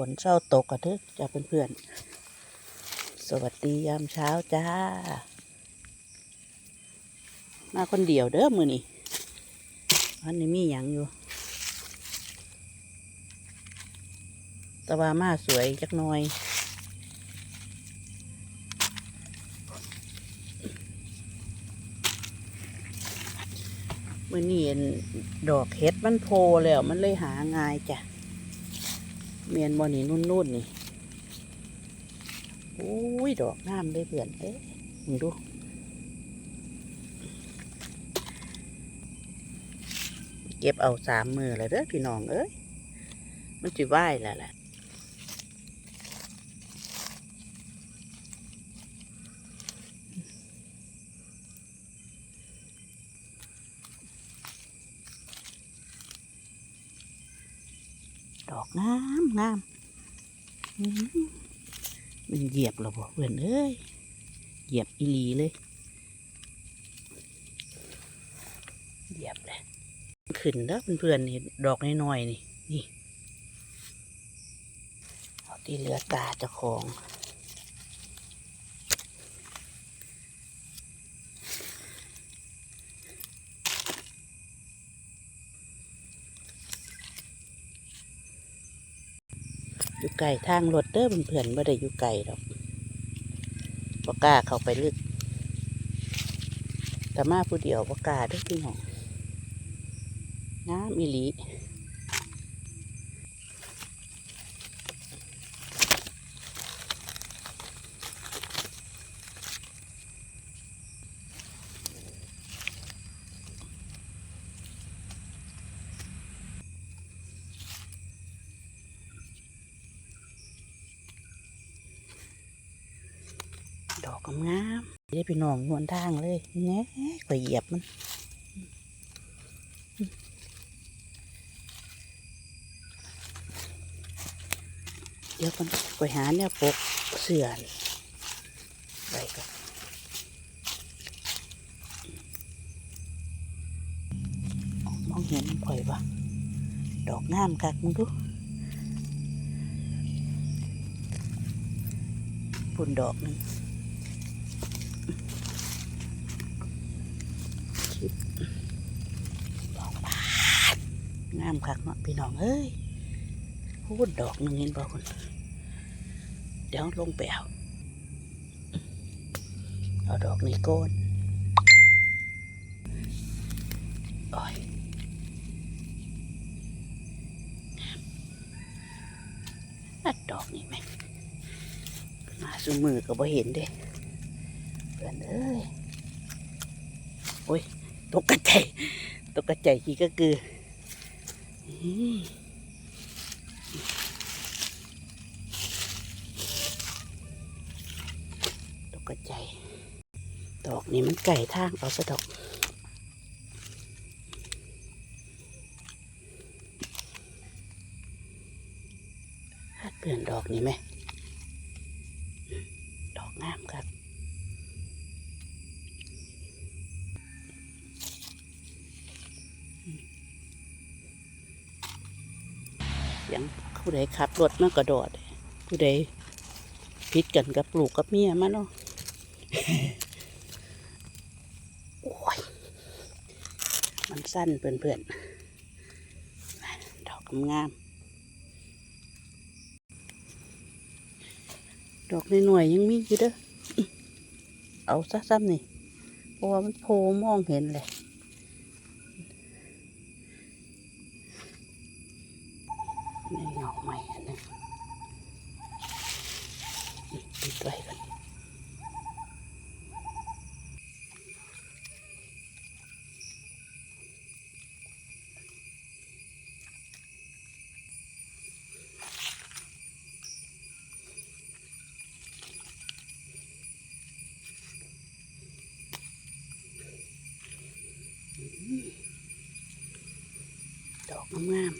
ฝนเศร้าตกกันเถอะจ้าเพื่อนๆ สวัสดียามเช้าจ้า มาคนเดียวเด้อมือนี่วันนี้มีหยังอยู่ ตะวามาสวยจักหน่อยมือนี้เห็นดอกเห็ดมันโพแล้วมันเลยหาง่ายจ้ะ เมียนบอนี่นุ่นๆนนี่โอ้ย ดอกงามได้เพื่อนเอ๊ะมึงดูเก็บเอาสามมือเลยเด้อพี่น้องเอ้ยมันจะไหวแล้วแหละ ดอกงามงามมันเหยียบเหราบ่เพื่อนเอ้ยเหยียบอีลีเลย เหยียบเลย ขึ้นแล้วเพื่อนๆนี่ดอกน้อยๆนี่นี่ เอาที่เหลือตาเจะของ อยู่ไก่ทางรถเด้อเพื่อนๆไม่ได้อยู่ไก่หรอกบ่กล้าเข้าไปลึกแต่มาผู้เดียวบ่กล้าเด้อพี่น้องน้ำอีหลี ดอก งามได้พี่น้องนวลทางเลยแหน่ข่อยเหยียบมันเดี๋ยวกันข่อยหาเนี่ยปกเสื่อนไปก่อนมองเห็นข่อยปะดอกงามคักมึงดูปุ่นดอกหนึง งามคักเนาะพี่น้องเอ้ยพูดดอกหนึ่งเห็นบ่คุณเดี๋ยวลงไปเอาเอาดอกนี้ก้นโอ้ยอัดดอกนี่ไหมมาสูมือก็บ่เห็นเด้เพื่อนเอ้ยโอ้ยตกกระใจายตกกระใจายขี้ก็คือ ตกใจ ดอกนี้มันไก่ทางเอาซะดอกฮัดเปลี่ยนดอกนี้ไหม ผู้ใดขับรถมากระโดด ผู้ใดพิดกันกับลูกกับเมียมาเนาะโอ้ยมันสั้นเพื่อนๆดอกงาม ดอกในหน่อยยังมีอยู่เด้ออื้อเอาซะซ้ำนี่เพราะว่ามันโพมองเห็นเลย อกงาม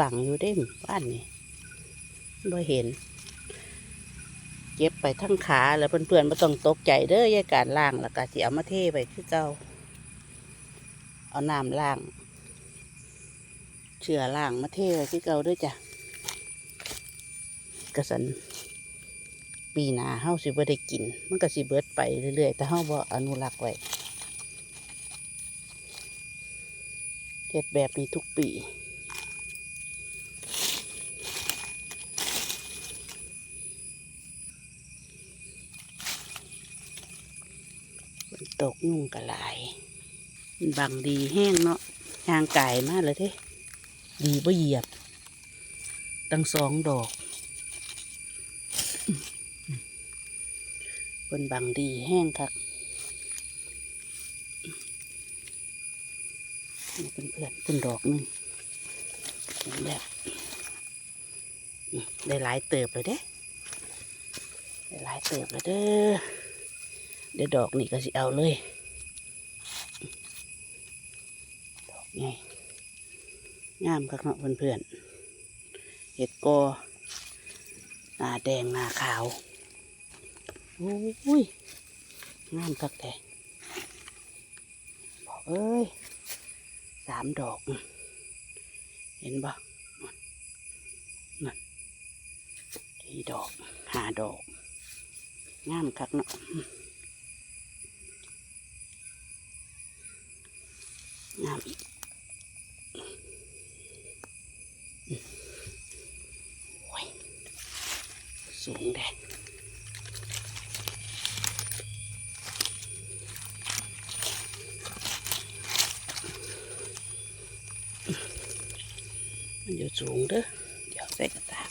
บังอยู่ได้หมู่บ้านนี่บ่เห็นเจ็บไปทั้งขาแล้วเพื่อนๆไม่ต้องตกใจเด้อยายการล่างแล้วก็สิเอามาเทไปคือเก่าเอาน้ำล่าง เชื่อล่างมาเทไว้คือเก่าด้วยจ้ะ กระสันปีหนาเฮาสิบ่ได้กิน มันก็สิเบิดไปเรื่อยๆ แต่เฮาบ่อนุรักษ์ไว้เฮ็ดแบบนี้ทุกปีฝนตกยุ่งกะหลายบังดีแห้งเนาะยางไก่มากเลยเท่ดีบ่เหยียบ ตั้งสองดอก บนบังดีแห้งครับนี่เป็นเพื่อนเป็นดอกหนึงแบบได้หลายเติบเลยเด้ได้หลายเติบเลยเด้อเดี๋ยวดอกนี่ก็สิเอาเลยดอกไงงามคักเนาะเพื่อนๆเห็ดกอหน้าแดงหน้าขาว โอ้ยงามคักแต่บอกเอ้ยสามดอก เห็นบ่นั่นสี่ดอกห้าดอก งามคักเนาะงามอีกโอ้ยสูงแดง มันอยู่สูงเด้อเดี๋ยวใส่กระตาก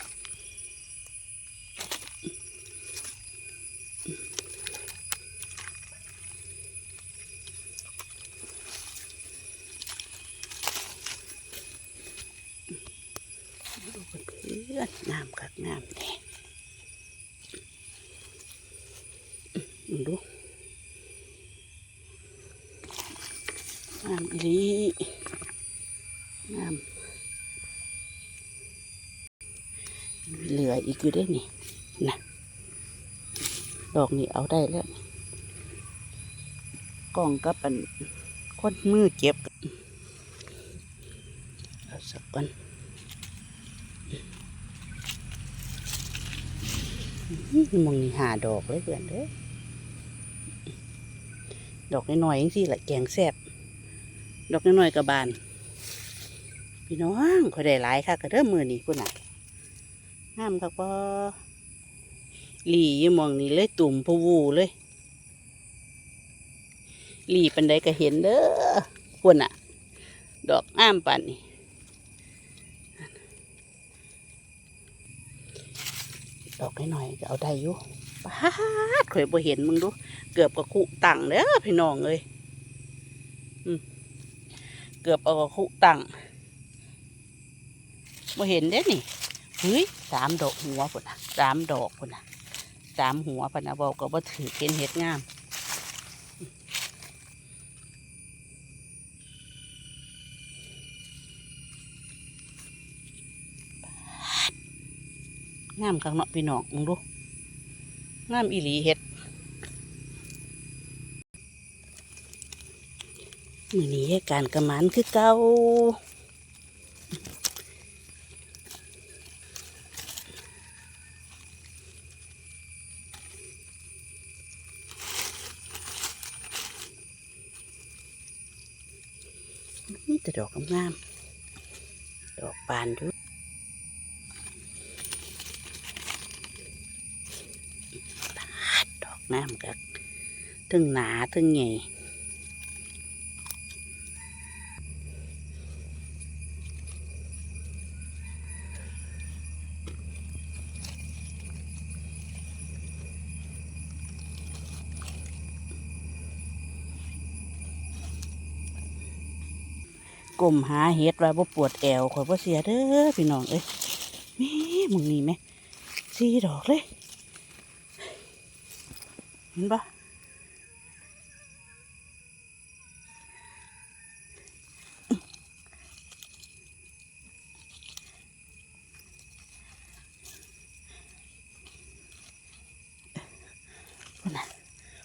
ดูเพื่อนๆงามคักงามแน่อื้อดูงามอีหลีงาม เห ลืออีกอยู่ได้นี่นะดอกนี้เอาได้แล้วกล่องก็เป็นคนมือเก็บเอาสักก่อนมองหาดอกเลยเพื่อนเด้อดอกน้อยๆยังสิแหละแกงแซ่บดอกน้อยๆกับบาน พี่น้องคอยได้หลายค่ะก็เริ่มมือนี่คุณน่ะ งามครับพ่อหลีอยู่มองนี่เลยตุ่มพะวูเลยหลีปันใดก็เห็นเด้อคนอะ ดอกงามปันนี่ดอกน้อยๆก็เอาได้อยู่ปาดข่อยบ่เห็นมึงดู เกือบกับคุตังเด้อพี่น้องเอ้ยอืมเกือบเอากับคุตังบ่เห็นเด้นี่ ฮ้ยสามดอกหัวพุ่นนะสามดอกพุ่นนะสามหัวพุ่นนะบอกก็บ่ถือเป็นเห็ดงามงามข้างเนาะพี่น้องมึงดูงามอีหลีเห็ดมือนี้การกระมันคือเก่า นี่แต่ดอก งาม ดอกบานอยู่ปาดดอกงามกักถึงหนาถึงใหญ่ กลมหาเห็ดว่าบ่ปวดแอวข่อยบ่เสียเด้อพี่น้องเอ้ยแม่มึงนี่แม่สี่ดอกเลยเห็นปะ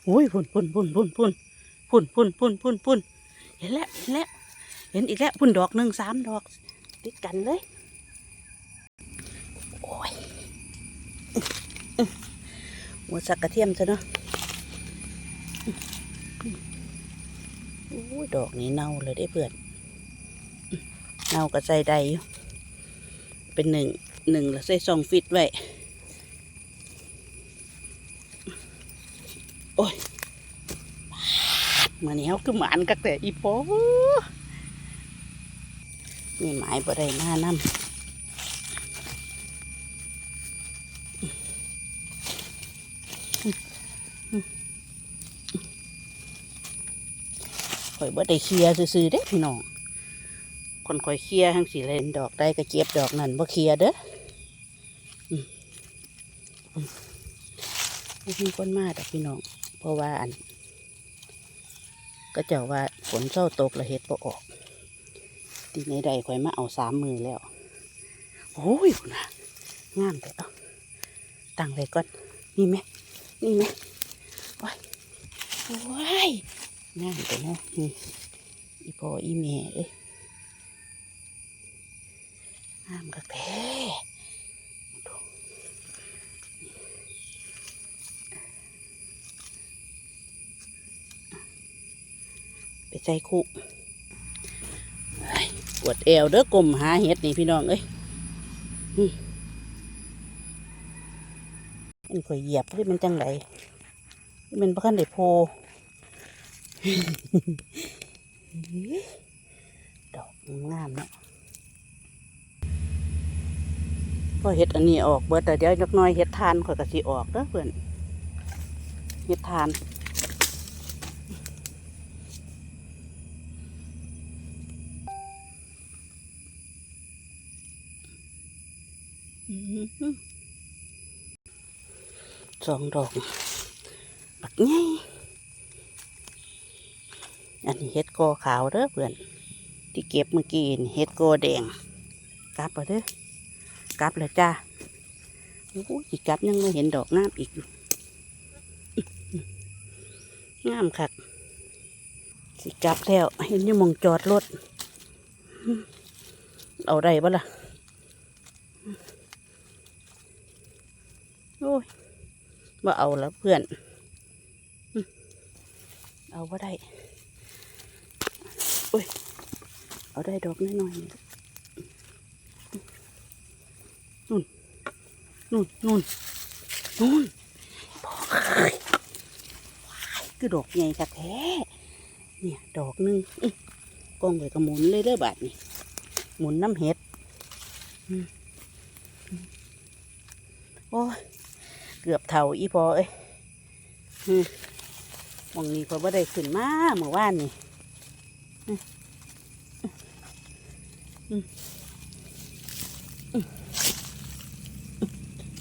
อุ้ยพุ่นพุ่นพุ่นพุ่นพุ่นพุ่นพุ่นพุ่นพุ่นพุ่นเห็นแล้วเห็นแล้ว เห็นอีกแล้วพุ่นดอกหนึ่งสามดอกติดกันเลยโอ้ยหัวสักกระเทียมซะเนาะโอ้ยดอกนี้เน่าเลยได้เพื่อนเน่าก็ใส่ได้อยู่เป็นหนึ่งหนึ่งแล้วใส่ซองฟิตไว้โอ้ยมาเนี้ยคือหมานกักแต่อีโป นี่หมายบ่ได้หน้านำข่อยบ่ได้เคลียซื่อๆเด้พี่น้องคนข่อยเคลียทั้งสีเลนดอกได้ก็เก็บดอกนั่นบ่เคลียเด้ออืมอืมบ่มีคนมาดอกพี่น้อง เพราะว่าอัน ก็เจ้าว่าฝนเศร้าตกละเฮ็ดบ่ออก ทีในใดข่อยมาเอาสามมือแล้ว โอ้ยพุ่นะงามแต่เอาตั้งไว้ก่อนนี่ไหมนี่ไหมโอ้ยโอ้ยงามแต่เนาะนี่อีพออีแม่เอ้ยงามกะแท้ไปใส่คุเฮ้ยป วดเอวเด้อกลมหาเห็ดนี่พี่น้องเอ้ยมันข่อยเหยียบที่มันจังไรมันประคันได้โพดอกงามเนาะพอเห็ดอันนี้ออกเบิดแต่เดี๋ยวจักน้อยเห็ดทานข่อยก็สิออกเด้อเพื่อนเห็ดทาน อื้อหือ สองดอกปักไงอันนี้เห็ดกอขาวเด้อเพื่อน ที่เก็บเมื่อกี้เห็ดกอแดงกลับเอาเด้อกลับแล้วจ้าโอ้ยกลับยังไม่เห็นดอกงามอีกอยู่งามคักสิกลับแล้วเห็นอยู่มองจอดรถอื้อเอาได้ปะล่ะโอ้ย ว่าเอาแล้วเพื่อน เอาว่าได้โอ้ยเอาได้ดอกน้อยๆนี่นู่นนู่นนู่นนู่นบอยคือดอกใหญ่กะแท้เนี่ย ดอกหนึงกองไว้กระหมุนเลยเด้อบาดนี่หมุนน้ำเห็ดอืมอืมโอ้ย เกือบเท่าอีพอเอ้ยมองนี้พอบ่ได้ขึ้นมาเมื่อวานนี่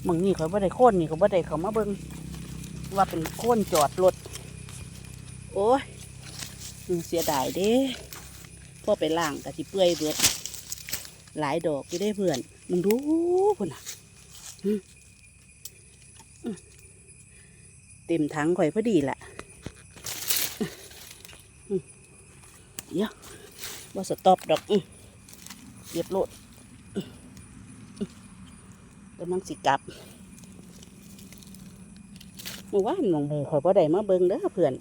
มองนี้เขาบ่ได้โค่นนี่เขาบ่ได้เขามาเบิ่งว่าเป็นโค่นจอดรถโอ้ยเสียดายเด้พ่อไปล่างกะสิเปื่อยเบิดหลายดอกอยู่ได้เพื่อนมึงดูพุ่นน่ะ เต็มถังข่อยพอดีแหละอื้อเดี๋ยวว่าสต็อปดอกเรียบโลดกำลังสิกลับเมื่อวานหนองเบข่อยพอได้มาเบิ่งเด้อเพื่อน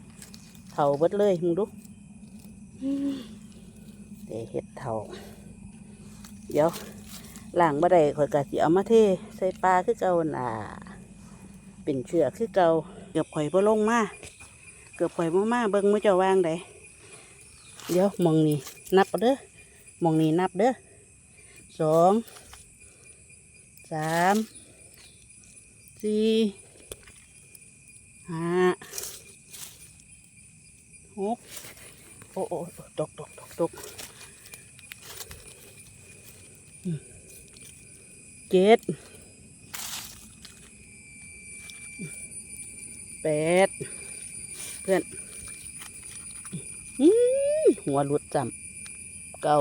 เท่าเบิดเลยมึงดูอื้อเดเห็ดเท่าเดี๋ยวล่างบ่ได้ข่อยกะสิเอามาเทใส่ปลาคือเก่าน่ะเป็นเชือกคือเก่า เกือบข่อยบ่ลงมาเกือบข่อยบ่มาเบิ่งมือเจ้าวางไดเดี๋ยวมองนี่นับเด้อมองนี่นับเด้อสองสามสี่ห้าหกโอ้โอ้ตกตกตกตกเจ็ด แปดเพื่อนอื้อหัวหลุดจำเก้า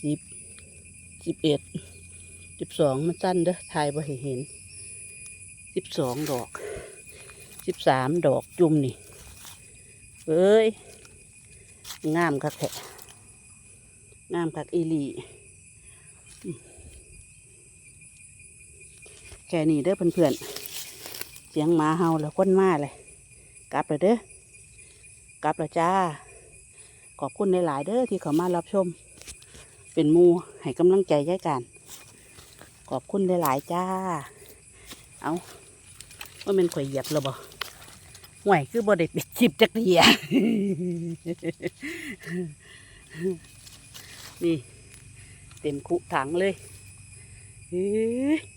สิบสิบเอ็ดสิบสองมันสั้นเด้อถ่ายบ่เห็นสิบสองดอกสิบสามดอกจุ่มนี่เอ้ยงามคักแท้งามคักอีหลีอืม แค่นี้เด้อเพื่อนๆเสียงหมาเห่าแล้วคนมาเลย กลับเลยเด้อกลับแล้วจ้า ขอบคุณหลายๆเด้อที่เขามารับชม เป็นมูให้กำลังใจยายการขอบคุณหลายๆจ้า เอาว่าเป็นข่อยเหยียบแล้วบ่ห่วยคือบ่ได้ปิดคลิปจักเทียนี่ เต็มคุถังเลยเฮ้ย